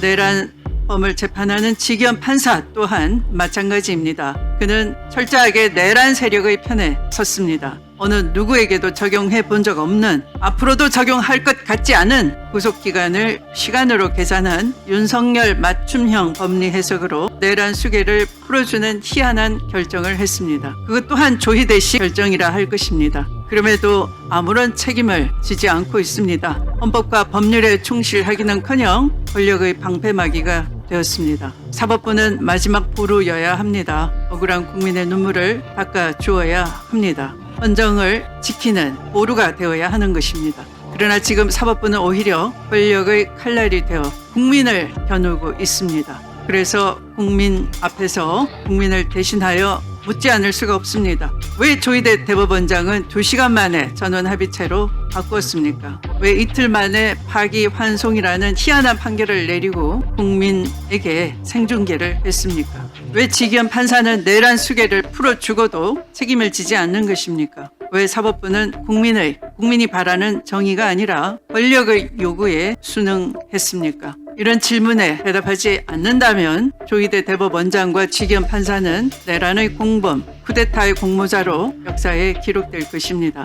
내란 범을 재판하는 직연 판사 또한 마찬가지입니다. 그는 철저하게 내란 세력의 편에 섰습니다. 어느 누구에게도 적용해 본 적 없는 앞으로도 적용할 것 같지 않은 구속 기간을 시간으로 계산한 윤석열 맞춤형 법리 해석으로 내란 수계를 풀어주는 희한한 결정을 했습니다. 그것 또한 조희대식 결정이라 할 것입니다. 그럼에도 아무런 책임을 지지 않고 있습니다. 헌법과 법률에 충실하기는커녕 권력의 방패막이가 되었습니다. 사법부는 마지막 보루여야 합니다. 억울한 국민의 눈물을 닦아 주어야 합니다. 헌정을 지키는 보루가 되어야 하는 것입니다. 그러나 지금 사법부는 오히려 권력의 칼날이 되어 국민을 겨누고 있습니다. 그래서 국민 앞에서 국민을 대신하여 묻지 않을 수가 없습니다. 왜 조희대 대법원장은 2시간 만에 전원 합의체로 바꾸었습니까? 왜 이틀 만에 파기환송이라는 희한한 판결을 내리고 국민에게 생중계를 했습니까? 왜 직연 판사는 내란 수계를 풀어주고도 책임을 지지 않는 것입니까? 왜 사법부는 국민의 국민이 바라는 정의가 아니라 권력의 요구에 순응했습니까? 이런 질문에 대답하지 않는다면 조희대 대법원장과 직연 판사는 내란의 공범, 쿠데타의 공모자로 역사에 기록될 것입니다.